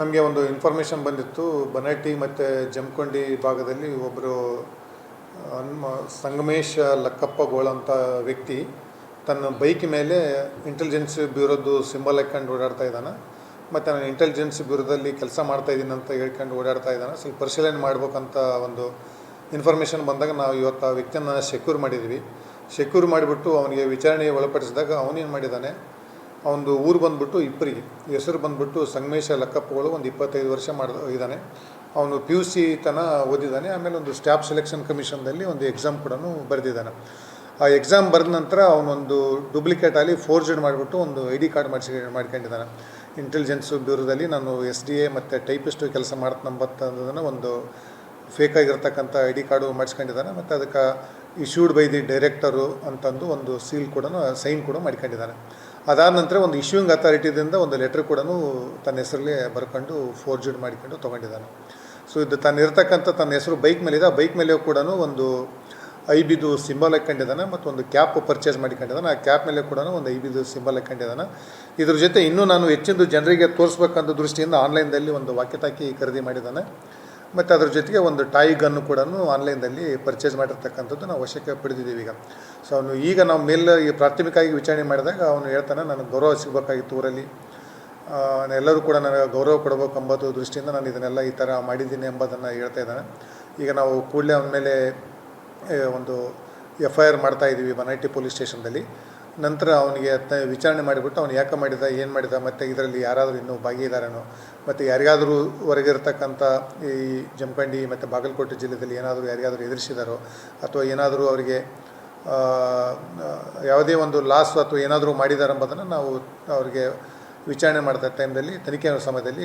ನಮಗೆ ಒಂದು ಇನ್ಫಾರ್ಮೇಷನ್ ಬಂದಿತ್ತು. ಬನಟ್ಟಿ ಮತ್ತು ಜಮಖಂಡಿ ಭಾಗದಲ್ಲಿ ಒಬ್ಬರು ಸಂಗಮೇಶ್ ಲಕ್ಕಪ್ಪ ಗೋಳ ಅಂತ ವ್ಯಕ್ತಿ, ತನ್ನ ಬೈಕ್ ಮೇಲೆ ಇಂಟೆಲಿಜೆನ್ಸ್ ಬ್ಯೂರೋದು ಸಿಂಬಲ್ ಹಾಕ್ಕೊಂಡು ಓಡಾಡ್ತಾ ಇದ್ದಾನೆ. ಮತ್ತು ನಾನು ಇಂಟೆಲಿಜೆನ್ಸ್ ಬ್ಯೂರೋದಲ್ಲಿ ಕೆಲಸ ಮಾಡ್ತಾ ಇದ್ದೀನಿ ಅಂತ ಹೇಳ್ಕೊಂಡು ಓಡಾಡ್ತಾ ಇದ್ದಾನೆ. ಸ್ವಲ್ಪ ಪರಿಶೀಲನೆ ಮಾಡ್ಬೇಕಂತ ಒಂದು ಇನ್ಫಾರ್ಮೇಷನ್ ಬಂದಾಗ ನಾವು ಇವತ್ತು ಆ ವ್ಯಕ್ತಿಯನ್ನು ಸೆಕ್ಯೂರ್ ಮಾಡಿದ್ವಿ ಸೆಕ್ಯೂರ್ ಮಾಡಿಬಿಟ್ಟು ಅವನಿಗೆ ವಿಚಾರಣೆಗೆ ಒಳಪಡಿಸಿದಾಗ ಅವನೇನು ಮಾಡಿದ್ದಾನೆ? ಅವನದು ಊರು ಬಂದ್ಬಿಟ್ಟು ಇಬ್ಬರಿಗೆ ಹೆಸರು ಬಂದುಬಿಟ್ಟು ಸಂಗಮೇಶ ಲಕ್ಕಪ್ಪಗಳು ಒಂದು ಇಪ್ಪತ್ತೈದು ವರ್ಷ ಮಾಡ, ಇದ್ದಾನೆ. ಅವನು ಪಿ ಯು ಸಿ ತನ ಓದಿದ್ದಾನೆ. ಆಮೇಲೆ ಒಂದು ಸ್ಟಾಫ್ ಸೆಲೆಕ್ಷನ್ ಕಮಿಷನ್ದಲ್ಲಿ ಒಂದು ಎಕ್ಸಾಮ್ ಕೂಡ ಬರೆದಿದ್ದಾನೆ. ಆ ಎಕ್ಸಾಮ್ ಬರೆದ ನಂತರ ಅವನೊಂದು ಡೂಪ್ಲಿಕೇಟ್ ಅಲ್ಲಿ ಫೋರ್ಜೆಡ್ ಮಾಡಿಬಿಟ್ಟು ಒಂದು ಐ ಡಿ ಕಾರ್ಡ್ ಮಾಡಿಸಿ, ಮಾಡ್ಕೊಂಡಿದ್ದಾನೆ. ಇಂಟೆಲಿಜೆನ್ಸ್ ಬ್ಯೂರೋದಲ್ಲಿ ನಾನು ಎಸ್ ಡಿ ಎ ಮತ್ತು ಟೈಪಿಸ್ಟು ಕೆಲಸ ಮಾಡ್ತಂಬತ್ತದನ್ನು ಒಂದು ಫೇಕ್ ಆಗಿರ್ತಕ್ಕಂಥ ಐ ಡಿ ಕಾರ್ಡು ಮಾಡಿಸ್ಕೊಂಡಿದ್ದಾನೆ. ಮತ್ತು ಅದಕ್ಕೆ ಇಶ್ಯೂಡ್ ಬೈ ದಿ ಡೈರೆಕ್ಟರು ಅಂತಂದು ಒಂದು ಸೀಲ್ ಕೂಡ ಸೈನ್ ಕೂಡ ಮಾಡ್ಕೊಂಡಿದ್ದಾನೆ. ಅದಾದ ನಂತರ ಒಂದು ಇಶ್ಯೂಯಿಂಗ್ ಅಥಾರಿಟಿದಿಂದ ಒಂದು ಲೆಟ್ರ್ ಕೂಡ ತನ್ನ ಹೆಸರಲ್ಲಿ ಬರ್ಕೊಂಡು ಫೋರ್ಜಡ್ ಮಾಡಿಕೊಂಡು ತೊಗೊಂಡಿದ್ದಾನೆ. ಸೊ ಇದು ತನ್ನ ಇರ್ತಕ್ಕಂಥ ತನ್ನ ಹೆಸರು ಬೈಕ್ ಮೇಲಿದೆ. ಆ ಬೈಕ್ ಮೇಲೆ ಕೂಡ ಒಂದು ಐ ಬಿದು ಸಿಂಬಲ್ ಹಾಕೊಂಡಿದ್ದಾನೆ ಮತ್ತು ಒಂದು ಕ್ಯಾಪ್ ಪರ್ಚೇಸ್ ಮಾಡಿಕೊಂಡಿದ್ದಾನೆ. ಆ ಕ್ಯಾಪ್ ಮೇಲೆ ಕೂಡ ಒಂದು ಐ ಬಿದು ಸಿಂಬಲ್ ಹಾಕೊಂಡಿದ್ದಾನೆ. ಇದ್ರ ಜೊತೆ ಇನ್ನೂ ನಾನು ಹೆಚ್ಚಿನ ಜನರಿಗೆ ತೋರಿಸ್ಬೇಕಂತ ದೃಷ್ಟಿಯಿಂದ ಆನ್ಲೈನ್ದಲ್ಲಿ ಒಂದು ವಾಕ್ಯತಾಕಿ ಖರೀದಿ ಮಾಡಿದ್ದಾನೆ. ಮತ್ತು ಅದ್ರ ಜೊತೆಗೆ ಒಂದು ಟಾಯ್ ಗನ್ನು ಕೂಡ ಆನ್ಲೈನಲ್ಲಿ ಪರ್ಚೇಸ್ ಮಾಡಿರ್ತಕ್ಕಂಥದ್ದು ನಾವು ವಶಕ್ಕೆ ಪಡೆದಿದ್ದೀವಿ ಈಗ. ಸೊ ಅವನು ಈಗ ನಾವು ಮೇಲ್ ಪ್ರಾಥಮಿಕವಾಗಿ ವಿಚಾರಣೆ ಮಾಡಿದಾಗ ಅವನು ಹೇಳ್ತಾನೆ, ನನಗೆ ಗೌರವ ಸಿಗಬೇಕಾಗಿತ್ತು ಊರಲ್ಲಿ. ಎಲ್ಲರೂ ಕೂಡ ನನಗೆ ಗೌರವ ಕೊಡಬೇಕು ಎಂಬುದು ದೃಷ್ಟಿಯಿಂದ ನಾನು ಇದನ್ನೆಲ್ಲ ಈ ಥರ ಮಾಡಿದ್ದೀನಿ ಎಂಬುದನ್ನು ಹೇಳ್ತಾ ಇದ್ದಾನೆ. ಈಗ ನಾವು ಕೂಡಲೇ ಅವನ ಮೇಲೆ ಒಂದು ಎಫ್ ಐ ಆರ್ ಮಾಡ್ತಾ ಇದ್ದೀವಿ ಪೊಲೀಸ್ ಸ್ಟೇಷನ್ದಲ್ಲಿ ನಂತರ ಅವನಿಗೆ ವಿಚಾರಣೆ ಮಾಡಿಬಿಟ್ಟು ಅವನು ಯಾಕೆ ಮಾಡಿದ, ಏನು ಮಾಡಿದ, ಮತ್ತು ಇದರಲ್ಲಿ ಯಾರಾದರೂ ಇನ್ನೂ ಭಾಗಿಯಿದ್ದಾರೆನೋ ಮತ್ತು ಯಾರಿಗಾದರೂ ಹೊರಗಿರ್ತಕ್ಕಂಥ ಈ ಜಮಖಂಡಿ ಮತ್ತು ಬಾಗಲಕೋಟೆ ಜಿಲ್ಲೆಯಲ್ಲಿ ಏನಾದರೂ ಯಾರಿಗಾದರೂ ಎದುರಿಸಿದಾರೋ, ಅಥವಾ ಏನಾದರೂ ಅವರಿಗೆ ಯಾವುದೇ ಒಂದು ಲಾಸ್ ಅಥವಾ ಏನಾದರೂ ಮಾಡಿದಾರೆಂಬುದನ್ನು ನಾವು ಅವರಿಗೆ ವಿಚಾರಣೆ ಮಾಡ್ತಾ ಟೈಮ್ದಲ್ಲಿ ತನಿಖೆ ಸಮಯದಲ್ಲಿ